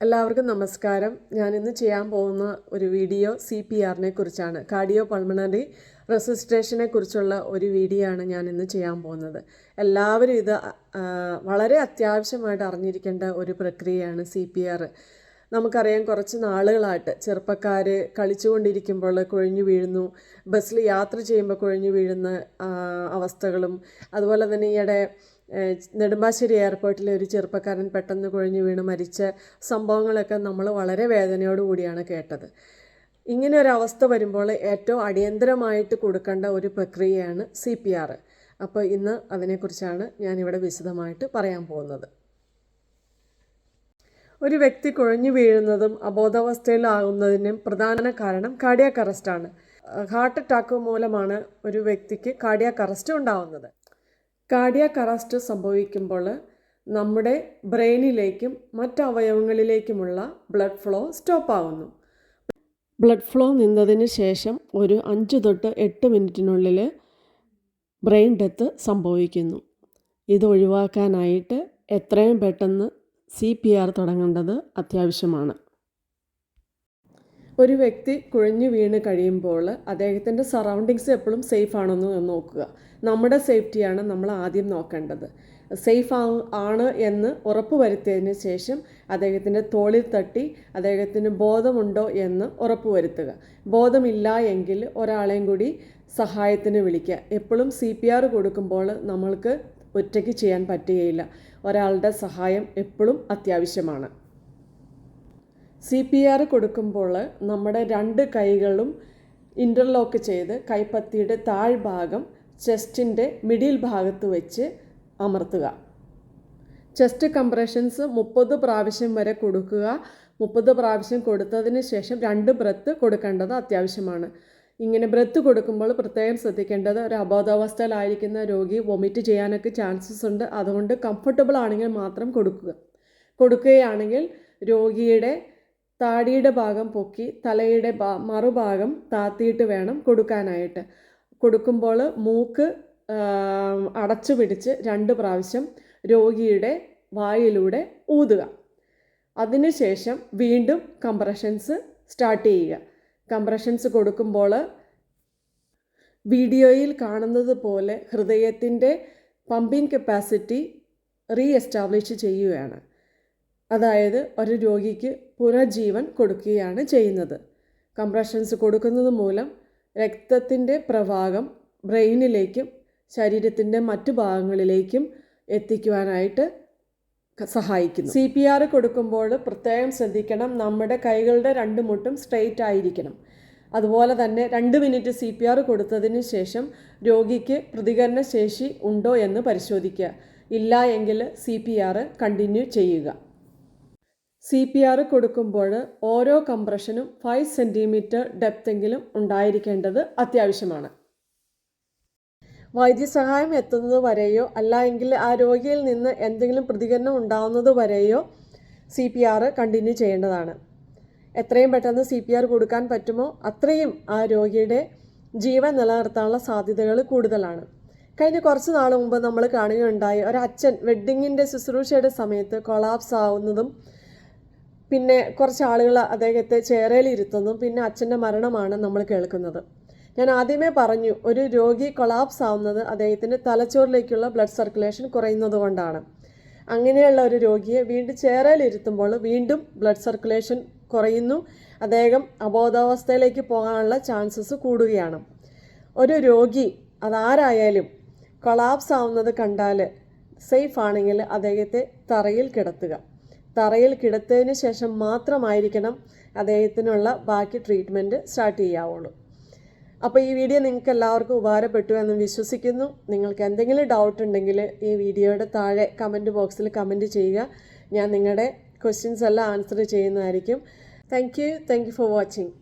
എല്ലാവർക്കും നമസ്കാരം. ഞാൻ ഇന്ന് ചെയ്യാൻ പോകുന്ന ഒരു വീഡിയോ സി പി ആറിനെ കുറിച്ചാണ്. കാർഡിയോ പൾമണറി റെസിസ്ട്രേഷനെ കുറിച്ചുള്ള ഒരു വീഡിയോ ആണ് ഞാൻ ഇന്ന് ചെയ്യാൻ പോകുന്നത്. എല്ലാവരും ഇത് വളരെ അത്യാവശ്യമായിട്ട് അറിഞ്ഞിരിക്കേണ്ട ഒരു പ്രക്രിയയാണ് സി പി ആർ നമുക്കറിയാം കുറച്ച് നാളുകളായിട്ട് ചെറുപ്പക്കാർ കളിച്ചുകൊണ്ടിരിക്കുമ്പോൾ കുഴഞ്ഞു വീഴുന്നു ബസ്സിൽ യാത്ര ചെയ്യുമ്പോൾ കുഴഞ്ഞു വീഴുന്ന അവസ്ഥകളും അതുപോലെ തന്നെ ഈയിടെ നെടുമ്പാശ്ശേരി എയർപോർട്ടിലെ ഒരു ചെറുപ്പക്കാരൻ പെട്ടെന്ന് കുഴഞ്ഞു വീണ് മരിച്ച സംഭവങ്ങളൊക്കെ നമ്മൾ വളരെ വേദനയോടുകൂടിയാണ് കേട്ടത്. ഇങ്ങനെ ഒരു അവസ്ഥ വരുമ്പോൾ ഏറ്റവും അടിയന്തരമായിട്ട് കൊടുക്കേണ്ട ഒരു പ്രക്രിയയാണ് സി പി ആർ. അപ്പോൾ ഇന്ന് അതിനെക്കുറിച്ചാണ് ഞാനിവിടെ വിശദമായിട്ട് പറയാൻ പോകുന്നത്. ഒരു വ്യക്തി കുഴഞ്ഞു വീഴുന്നതും അബോധാവസ്ഥയിലാകുന്നതിനും പ്രധാന കാരണം കാർഡിയാക് അറസ്റ്റാണ്. ഹാർട്ട് അറ്റാക്ക് മൂലമാണ് ഒരു വ്യക്തിക്ക് കാർഡിയാക് അറസ്റ്റ് ഉണ്ടാവുന്നത്. കാർഡിയാക് അറസ്റ്റ് സംഭവിക്കുമ്പോൾ നമ്മുടെ ബ്രെയിനിലേക്കും മറ്റ് അവയവങ്ങളിലേക്കുമുള്ള ബ്ലഡ് ഫ്ലോ സ്റ്റോപ്പ് ആവുന്നു ബ്ലഡ് ഫ്ലോ നിന്നതിന് ശേഷം ഒരു അഞ്ച് തൊട്ട് എട്ട് മിനിറ്റിനുള്ളിൽ ബ്രെയിൻ ഡെത്ത് സംഭവിക്കുന്നു. ഇത് ഒഴിവാക്കാനായിട്ട് എത്രയും പെട്ടെന്ന് സി പി ആർ തുടങ്ങേണ്ടത് അത്യാവശ്യമാണ്. ഒരു വ്യക്തി കുഴഞ്ഞു വീണ് കഴിയുമ്പോൾ അദ്ദേഹത്തിന്റെ സറൗണ്ടിങ്സ് എപ്പോഴും സേഫ് ആണെന്ന് നോക്കുക. നമ്മുടെ സേഫ്റ്റിയാണ് നമ്മൾ ആദ്യം നോക്കേണ്ടത്. സേഫ് ആണ് എന്ന് ഉറപ്പ് വരുത്തിയതിന് ശേഷം അദ്ദേഹത്തിന്റെ തോളിൽ തട്ടി അദ്ദേഹത്തിന് ബോധമുണ്ടോ എന്ന് ഉറപ്പ് വരുത്തുക ബോധമില്ല എങ്കിൽ ഒരാളെയും കൂടി സഹായത്തിന് വിളിക്കുക. എപ്പോഴും സി പി ആർ കൊടുക്കുമ്പോൾ നമ്മൾക്ക് ഒറ്റയ്ക്ക് ചെയ്യാൻ പറ്റുകയില്ല. ഒരാളുടെ സഹായം എപ്പോഴും അത്യാവശ്യമാണ്. സി പി ആർ കൊടുക്കുമ്പോൾ നമ്മുടെ രണ്ട് കൈകളും ഇന്റർലോക്ക് ചെയ്ത് കൈപ്പത്തിയുടെ താഴ്ഭാഗം ചെസ്റ്റിന്റെ മിഡിൽ ഭാഗത്ത് വെച്ച് അമർത്തുക. ചെസ്റ്റ് കംപ്രഷൻസ് മുപ്പത് പ്രാവശ്യം വരെ കൊടുക്കുക. മുപ്പത് പ്രാവശ്യം കൊടുത്തതിന് ശേഷം രണ്ട് ബ്രത്ത് കൊടുക്കേണ്ടത് അത്യാവശ്യമാണ്. ഇങ്ങനെ ബ്രത്ത് കൊടുക്കുമ്പോൾ പ്രത്യേകം ശ്രദ്ധിക്കേണ്ടത് ഒരു അബോധാവസ്ഥയിലായിരിക്കുന്ന രോഗി വൊമിറ്റ് ചെയ്യാനൊക്കെ ചാൻസസ് ഉണ്ട്. അതുകൊണ്ട് കംഫർട്ടബിൾ ആണെങ്കിൽ മാത്രം കൊടുക്കുക. കൊടുക്കുകയാണെങ്കിൽ രോഗിയുടെ താടിയുടെ ഭാഗം പൊക്കി തലയുടെ മറുഭാഗം താത്തിയിട്ട് വേണം കൊടുക്കാനായിട്ട്. കൊടുക്കുമ്പോൾ മൂക്ക് അടച്ചു പിടിച്ച് രണ്ട് പ്രാവശ്യം രോഗിയുടെ വായിലൂടെ ഊതുക. അതിനുശേഷം വീണ്ടും കംപ്രഷൻസ് സ്റ്റാർട്ട് ചെയ്യുക. കംപ്രഷൻസ് കൊടുക്കുമ്പോൾ വീഡിയോയിൽ കാണുന്നത് പോലെ ഹൃദയത്തിന്റെ പമ്പിംഗ് കപ്പാസിറ്റി റീ എസ്റ്റാബ്ലിഷ് ചെയ്യുകയാണ്. അതായത് ഒരു രോഗിക്ക് പുനർജീവൻ കൊടുക്കുകയാണ് ചെയ്യുന്നത്. കംപ്രഷൻസ് കൊടുക്കുന്നത് മൂലം രക്തത്തിന്റെ പ്രവാഹം ബ്രെയിനിലേക്കും ശരീരത്തിന്റെ മറ്റു ഭാഗങ്ങളിലേക്കും എത്തിക്കുവാനായിട്ട് സഹായിക്കുന്നു. സി പി ആർ കൊടുക്കുമ്പോൾ പ്രത്യേകം ശ്രദ്ധിക്കണം. നമ്മുടെ കൈകളുടെ രണ്ട് മുട്ടും സ്ട്രെയിറ്റ് ആയിരിക്കണം. അതുപോലെ തന്നെ രണ്ട് മിനിറ്റ് സി പി ആർ കൊടുത്തതിന് ശേഷം രോഗിക്ക് പ്രതികരണ ശേഷി ഉണ്ടോ എന്ന് പരിശോധിക്കുക. ഇല്ല എങ്കിൽ സി പി ആർ കണ്ടിന്യൂ ചെയ്യുക. സി പി ആർ കൊടുക്കുമ്പോൾ ഓരോ കംപ്രഷനും ഫൈവ് സെന്റിമീറ്റർ ഡെപ്തെങ്കിലും ഉണ്ടായിരിക്കേണ്ടത് അത്യാവശ്യമാണ്. വൈദ്യസഹായം എത്തുന്നത് വരെയോ അല്ലെങ്കിൽ ആ രോഗിയിൽ നിന്ന് എന്തെങ്കിലും പ്രതികരണം ഉണ്ടാകുന്നത് വരെയോ സി പി ആർ കണ്ടിന്യൂ ചെയ്യേണ്ടതാണ്. എത്രയും പെട്ടെന്ന് സി പി ആർ കൊടുക്കാൻ പറ്റുമോ? അത്രയും ആ രോഗിയുടെ ജീവൻ നിലനിർത്താനുള്ള സാധ്യതകൾ കൂടുതലാണ്. കഴിഞ്ഞ കുറച്ച് നാൾ മുമ്പ് നമ്മൾ കാണുകയുണ്ടായി ഒരച്ഛൻ വെഡ്ഡിങ്ങിന്റെ ശുശ്രൂഷയുടെ സമയത്ത് കൊളാപ്സ് ആവുന്നതും പിന്നെ കുറച്ച് ആളുകൾ അദ്ദേഹത്തെ ചേറയിലിരുത്തുന്നതും പിന്നെ അച്ഛന്റെ മരണമാണ് നമ്മൾ കേൾക്കുന്നത്. ഞാൻ ആദ്യമേ പറഞ്ഞു ഒരു രോഗി കൊളാപ്സ് ആവുന്നത് അദ്ദേഹത്തിന്റെ തലച്ചോറിലേക്കുള്ള ബ്ലഡ് സർക്കുലേഷൻ കുറയുന്നത് കൊണ്ടാണ്. അങ്ങനെയുള്ള ഒരു രോഗിയെ വീണ്ടും ചേരയിലിരുത്തുമ്പോൾ വീണ്ടും ബ്ലഡ് സർക്കുലേഷൻ കുറയുന്നു. അദ്ദേഹം അബോധാവസ്ഥയിലേക്ക് പോകാനുള്ള ചാൻസസ് കൂടുകയാണ്. ഒരു രോഗി അതാരായാലും കൊളാപ്സ് ആവുന്നത് കണ്ടാൽ സേഫ് ആണെങ്കിൽ അദ്ദേഹത്തെ തറയിൽ കിടത്തുക. തറയിൽ കിടത്തതിന് ശേഷം മാത്രമായിരിക്കണം അദ്ദേഹത്തിനുള്ള ബാക്കി ട്രീറ്റ്മെന്റ് സ്റ്റാർട്ട് ചെയ്യാവുള്ളൂ. അപ്പോൾ ഈ വീഡിയോ നിങ്ങൾക്ക് എല്ലാവർക്കും ഉപകാരപ്പെട്ടു എന്ന് വിശ്വസിക്കുന്നു. നിങ്ങൾക്ക് എന്തെങ്കിലും ഡൗട്ട് ഉണ്ടെങ്കിൽ ഈ വീഡിയോയുടെ താഴെ കമന്റ് ബോക്സിൽ കമന്റ് ചെയ്യുക. ഞാൻ നിങ്ങളുടെ ക്വസ്റ്റ്യൻസ് എല്ലാം ആൻസർ ചെയ്യുന്നതായിരിക്കും. Thank you thank you for watching